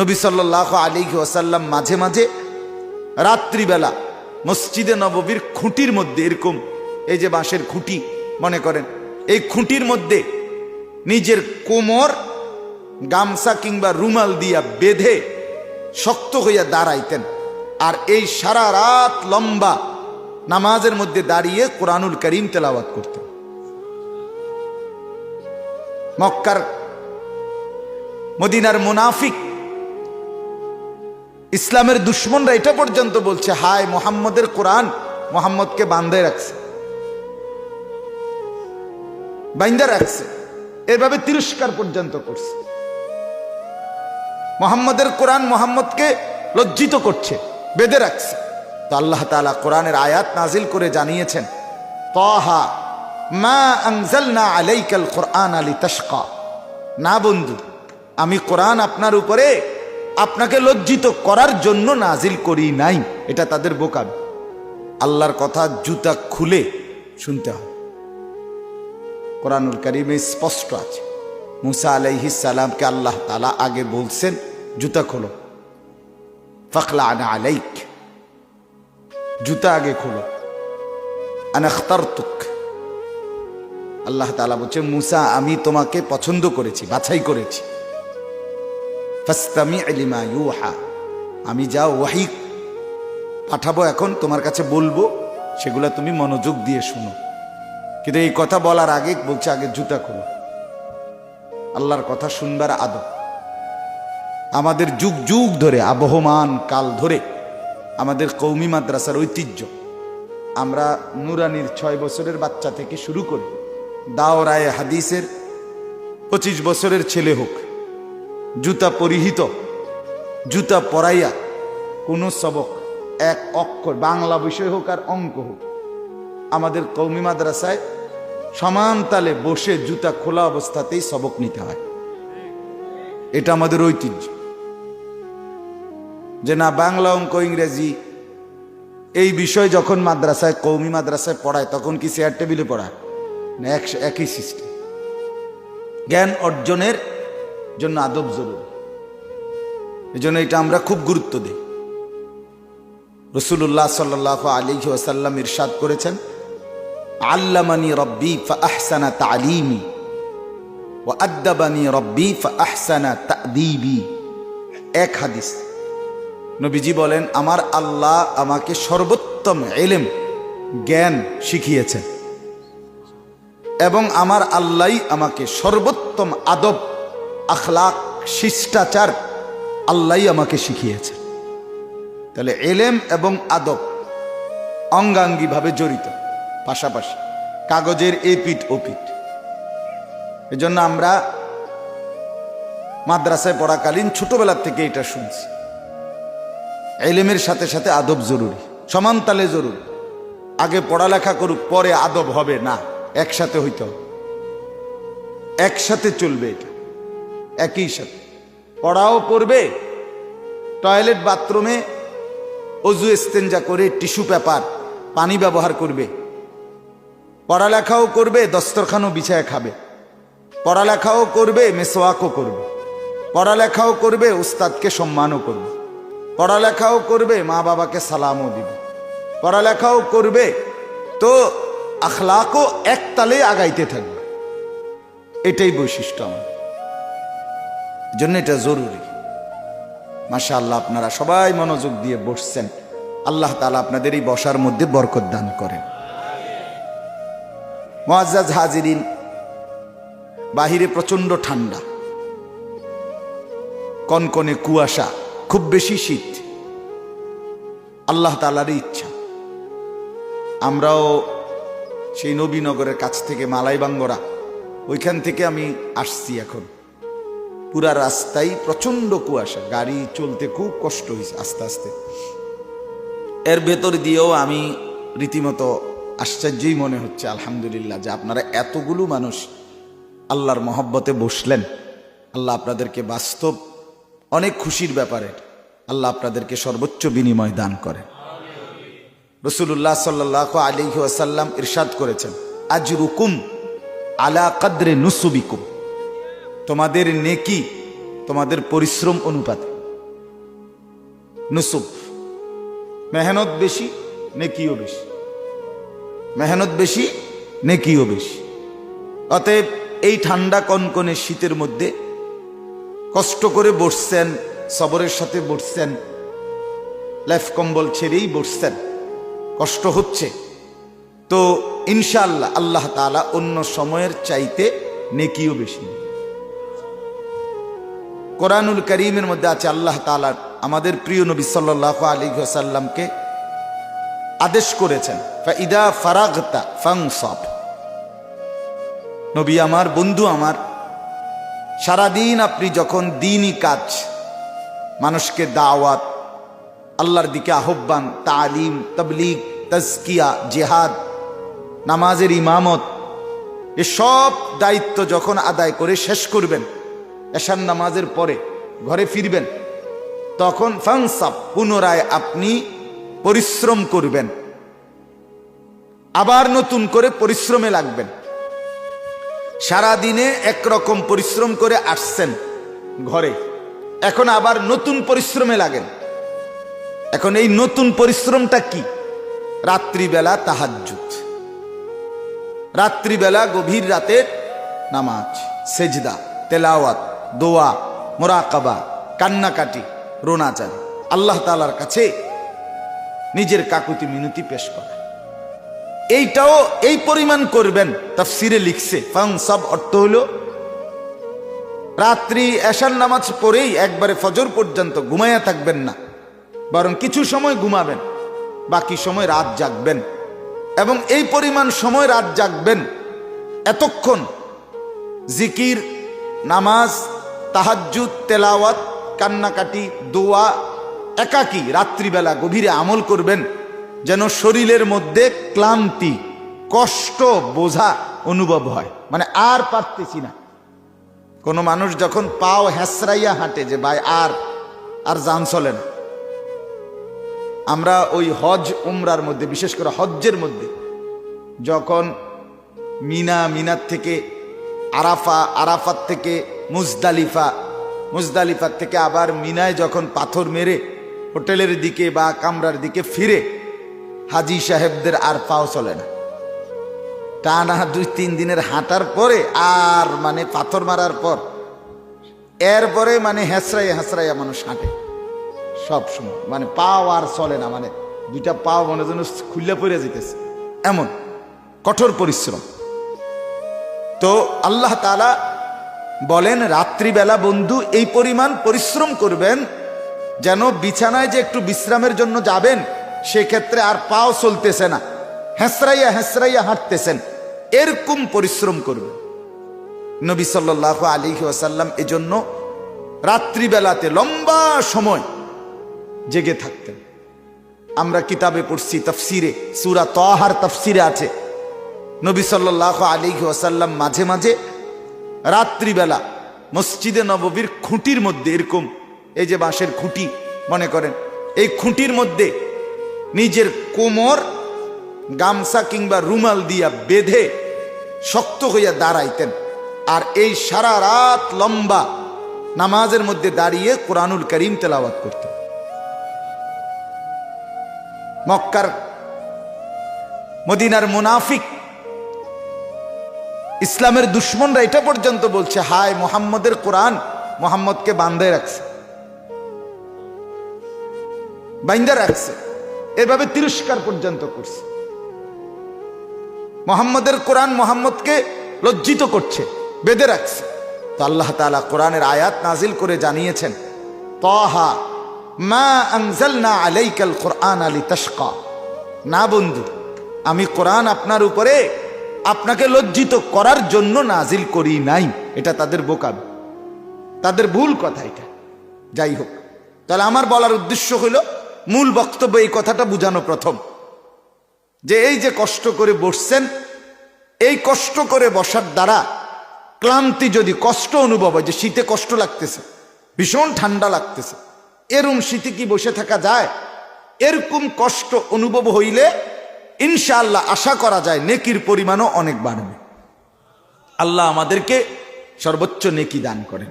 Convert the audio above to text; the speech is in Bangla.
নবী সাল্লাহ আলী ওয়াসাল্লাম মাঝে মাঝে রাত্রিবেলা মসজিদে নববীর খুঁটির মধ্যে, এরকম এই যে বাঁশের খুঁটি মনে করেন, এই খুঁটির মধ্যে নিজের কোমর, গামছা কিংবা রুমাল দিয়া বেঁধে শক্ত হইয়া দাঁড়াইতেন। আর এই সারা রাত লম্বা নামাজের মধ্যে দাঁড়িয়ে কোরআনুল করিম তেলাওয়াত করতেন। মক্কার মদিনার মুনাফিক ইসলামের দুশ্মনরা এটা পর্যন্ত বলছে, হায় মোহাম্মদের কোরআন মোহাম্মদকে বান্ধে রাখছে। বাইন্দা রাখছে। এভাবে তিরস্কার পর্যন্ত করছে। মোহাম্মদের কোরআন মোহাম্মদকে লজ্জিত করছে, বেঁধে রাখছে। তো আল্লাহ তালা কোরআনের আয়াত নাজিল করে জানিয়েছেন, তহা মা আনজালনা আলাইকাল কোরআন আলী তশকা না বন্ধু, আমি কোরআন আপনার উপরে আপনাকে লজ্জিত করার জন্য নাজিল করি নাই। এটা তাদের বোকামি আল্লাহর কথা জুতা খুলে শুনতে হয়। কোরআনুল করিমে স্পষ্ট আছে। মুসা আলাইহিস সালামকে আল্লাহ তালা আগে বলছেন, জুতা খোলো। ফখলা আনা আলাইক। জুতা আগে খোলো। আনাখতার তুক আল্লাহ তালা বলছে, মুসা, আমি তোমাকে পছন্দ করেছি, বাছাই করেছি। আমি যা ওয়াহি পাঠাবো এখন তোমার কাছে বলব, সেগুলা তুমি মনোযোগ দিয়ে শোনো। কিন্তু এই কথা বলার আগে বলছে আগে জুতা খোলো। আল্লাহর কথা শুনবার আদব। আমাদের যুগ যুগ ধরে, আবহমান কাল ধরে আমাদের কৌমি মাদ্রাসার ঐতিহ্য। আমরা নুরানির ছয় বছরের বাচ্চা থেকে শুরু করি। দাওরায় হাদিসের পঁচিশ বছরের ছেলে হোক। জুতা পরিহিত, জুতা পরাইয়া কোনো সবক, এক অক্ষর, বাংলা বিষয় হোক আর অঙ্ক হোক, আমাদের কৌমি মাদ্রাসায় সমান তালে বসে জুতা খোলা অবস্থাতেই সবক নিতে হয়। এটা আমাদের ঐতিহ্য। যে না, বাংলা অঙ্ক, ইংরেজি, এই বিষয় যখন মাদ্রাসায়, কৌমি মাদ্রাসায় পড়ায়, তখন কি চেয়ার টেবিলে পড়ায়? না, এক- একই সিস্টেম জ্ঞান অর্জনের জন্য আদব জরুরি। এই জন্য এটা আমরা খুব গুরুত্ব দিই। রসুল্লাহ সাল্লাহ আলী ওয়াসাল্লাম ইরশাদ করেছেন, আল্লামানি রব্বি ফাহসানা তালিমি ও আদ্দাবানি রব্বি ফাহসানা তাদিবি। এক হাদিস। নবীজি বলেন, আমার আল্লাহ আমাকে সর্বোত্তম এলেম জ্ঞান শিখিয়েছেন এবং আমার আল্লাহ আমাকে সর্বোত্তম আদব আখলাক, শিষ্টাচার আল্লাহ আমাকে শিখিয়েছে। তাহলে এলেম এবং আদব অঙ্গাঙ্গিভাবে জড়িত, পাশাপাশি কাগজের এ পিঠ, ও পিঠ। এজন্য আমরা মাদ্রাসায় পড়াকালীন ছোটবেলার থেকে এটা শুনছি। এলেমের সাথে সাথে আদব জরুরি সমান তালে জরুরি। আগে পড়ালেখা করুক, পরে আদব হবে, না, একসাথে হইতে হবে। একসাথে চলবে এটা। একই সাথে। পড়াও পড়বে টয়লেট বাথরুমে অজু এস্তেঞ্জা করে টিস্যু পেপার পানি ব্যবহার করবে। পড়ালেখাও করবে, দস্তরখানও বিছায় খাবে। পড়ালেখাও করবে, মেসোয়াকও করবে। পড়ালেখাও করবে, উস্তাদকে সম্মানও করবে। পড়ালেখাও করবে, মা বাবাকে সালামও দিবে। পড়ালেখাও করবে, তো আখলাকও এক তালে আগাইতে থাকবে। এটাই বৈশিষ্ট্য আমার। জন্য এটা জরুরি। মাসা আল্লাহ আপনারা সবাই মনোযোগ দিয়ে বসছেন। আল্লাহ তালা আপনাদের এই বসার মধ্যে বরকত দান করেন। মোয়াজ্জাজ হাজিরিন, বাহিরে প্রচণ্ড ঠান্ডা। কনকনে কুয়াশা, খুব বেশি শীত। আল্লাহ তালারই ইচ্ছা। আমরাও সেই নবীনগরের কাছ থেকে মালাইবাঙ্গরা, ওইখান থেকে আমি আসছি এখন। পুরা রাস্তায় প্রচণ্ড কুয়াশা। গাড়ি চলতে খুব কষ্ট হয়েছে আস্তে আস্তে। এর ভেতর দিয়েও আমি রীতিমতো আশ্চর্যই মনে হচ্ছে, আলহামদুলিল্লাহ, যে আপনারা এতগুলো মানুষ আল্লাহর মহব্বতে বসলেন। আল্লাহ আপনাদেরকে বাস্তব, অনেক খুশির ব্যাপারে আল্লাহ আপনাদেরকে সর্বোচ্চ বিনিময় দান করে। রসুল্লাহ সাল্লাহ আলী ওয়াসাল্লাম ইরশাদ করেছেন আজ রুকুম আলা কাদ্রে নুসুবিকুম। তোমাদের নেকি, তোমাদের পরিশ্রম অনুপাতে। নুসুফ, মেহনত বেশি, নেকিও বেশি। মেহনত বেশি, নেকিও বেশি। অতএব এই ঠান্ডা কনকনে শীতের মধ্যে কষ্ট করে বসছেন, সবরের সাথে বসছেন, লেফ কম্বল ছেড়েই বসছেন, কষ্ট হচ্ছে। তো ইনশাআল্লাহ, আল্লাহ তাআলা অন্য সময়ের চাইতে নেকিও বেশি। কোরআনুল করিমের মধ্যে আছে আল্লাহ তাআলা আমাদের প্রিয় নবী সাল্লাল্লাহু আলাইহি ওয়াসাল্লামকে আদেশ করেছেন, ফাইদা ফারাগতা ফাংসব নবী আমার, বন্ধু আমার, সারাদিন আপনি যখন দিনই কাজ, মানুষকে দাওয়াত, আল্লাহর দিকে আহ্বান, তালিম, তবলিগ, তজকিয়া, জেহাদ, নামাজের ইমামত, এসব দায়িত্ব যখন আদায় করে শেষ করবেন এশান নামাজের পরে ঘরে ফিরবেন, তখন ফাংসাপ পুনরায় আপনি পরিশ্রম করবেন। আবার নতুন করে পরিশ্রমে লাগবেন। সারাদিনে একরকম পরিশ্রম করে আসছেন ঘরে। এখন আবার নতুন পরিশ্রমে লাগেন। এখন এই নতুন পরিশ্রমটা কি? রাত্রিবেলা তাহাজ্জুদ। রাত্রিবেলা গভীর রাতের নামাজ, সেজদা, তেলাওয়াত। দোয়া, মোরাকাবা, কান্নাকাটি রোনাচারি আল্লাহ তালার কাছে নিজের কাকুতি মিনতি পেশ করা এইটাও এই পরিমাণ করবেন, তাফসিরে লিখছে ফাং সব অর্থ হলো, রাত্রি এশার নামাজ পড়েই একবারে ফজর পর্যন্ত ঘুমাইয়া থাকবেন না, বরং কিছু সময় ঘুমাবেন, বাকি সময় রাত জাগবেন। এবং এই পরিমাণ সময় রাত জাগবেন, এতক্ষণ জিকির, নামাজ তাহাজ্জুদ, তেলাওয়াত, কান্নাকাটি, দোয়া, একাকী রাত্রিবেলা গভীরে আমল করবেন যেন শরীরের মধ্যে ক্লান্তি, কষ্ট, বোঝা অনুভব হয়। মানে আর পারতেছি না। কোনো মানুষ যখন পাও হ্যাসরাইয়া হাঁটে যে, ভাই, আর আর যান চলে না। আমরা ওই হজ উমরার মধ্যে, বিশেষ করে হজ্জের মধ্যে, যখন মিনা, মিনার থেকে আরাফা আরাফাত থেকে মুজদালিফা, মুজদালিফার থেকে আবার মিনায় যখন পাথর মেরে হোটেলের দিকে বা কামরার দিকে ফিরে, হাজি সাহেবদের আর পাও চলে না। টানা দুই তিন দিনের হাঁটার পরে আর মানে পাথর মারার পর, এরপরে মানে হেসরাইয়া হেসরাইয়া মানুষ হাঁটে। সব সময় মানে পাও আর চলে না মানে দুইটা পাও মনে যেন খুললে পড়ে যেতেছে এমন কঠোর পরিশ্রম। তো আল্লাহ তালা বলেন, রাত্রিবেলা বন্ধু, এই পরিমাণ পরিশ্রম করবেন, যেন বিছানায় যে একটু বিশ্রামের জন্য যাবেন, সেক্ষেত্রে আর পাও চলতেছে না। হেসরাইয়া হেসরাইয়া হাঁটতেছেন। এরকম পরিশ্রম করবে নবী সাল্লাহ আলী ওয়াসাল্লাম এজন্য রাত্রিবেলাতে লম্বা সময় জেগে থাকতেন। আমরা কিতাবে পড়ছি তফসিরে, সুরা তহার তফসিরে আছে। নবী সাল্লাহ আলী ওয়াসাল্লাম মাঝে মাঝে রাত্রিবেলা মসজিদে নববীর খুঁটির মধ্যে, এরকম এই যে বাঁশের খুঁটি মনে করেন, এই খুঁটির মধ্যে নিজের কোমর, গামছা কিংবা রুমাল দিয়া বেঁধে শক্ত হইয়া দাঁড়াইতেন। আর এই সারা রাত লম্বা নামাজের মধ্যে দাঁড়িয়ে কোরআনুল করিম তেলাওয়াত করতেন। মক্কার মদিনার মুনাফিক ইসলামের দুশ্মনরা এটা পর্যন্ত বলছে, হায় মোহাম্মদের কোরআন মোহাম্মদকে বান্ধে রাখছে। বাইন্দা রাখছে। এভাবে তিরস্কার পর্যন্ত করছে। মোহাম্মদের কোরআন মোহাম্মদকে লজ্জিত করছে, বেঁধে রাখছে। তো আল্লাহ তালা কোরআনের আয়াত নাজিল করে জানিয়েছেন, তহা মা আনজালনা আলাইকাল কোরআন আলী তস্কা না বন্ধু, আমি কোরআন আপনার উপরে আপনাকে লজ্জিত করার জন্য নাজিল করি নাই। এটা তাদের বোকাম তাদের ভুল কথা এটা। যাই হোক। তাহলে আমার বলার উদ্দেশ্য হইল মূল বক্তব্য এই কথাটা বুঝানো প্রথম। যে এই যে কষ্ট করে বসছেন, এই কষ্ট করে বসার দ্বারা ক্লান্তি যদি কষ্ট অনুভব হয়, যে শীতে কষ্ট লাগতেছে, ভীষণ ঠান্ডা লাগতেছে, এরম শীতে কি বসে থাকা যায়? এরকম কষ্ট অনুভব হইলে ইনশাআল্লাহ আশা করা যায় নেকির পরিমাণও অনেক বাড়বে। আল্লাহ আমাদেরকে সর্বোচ্চ নেকি দান করেন।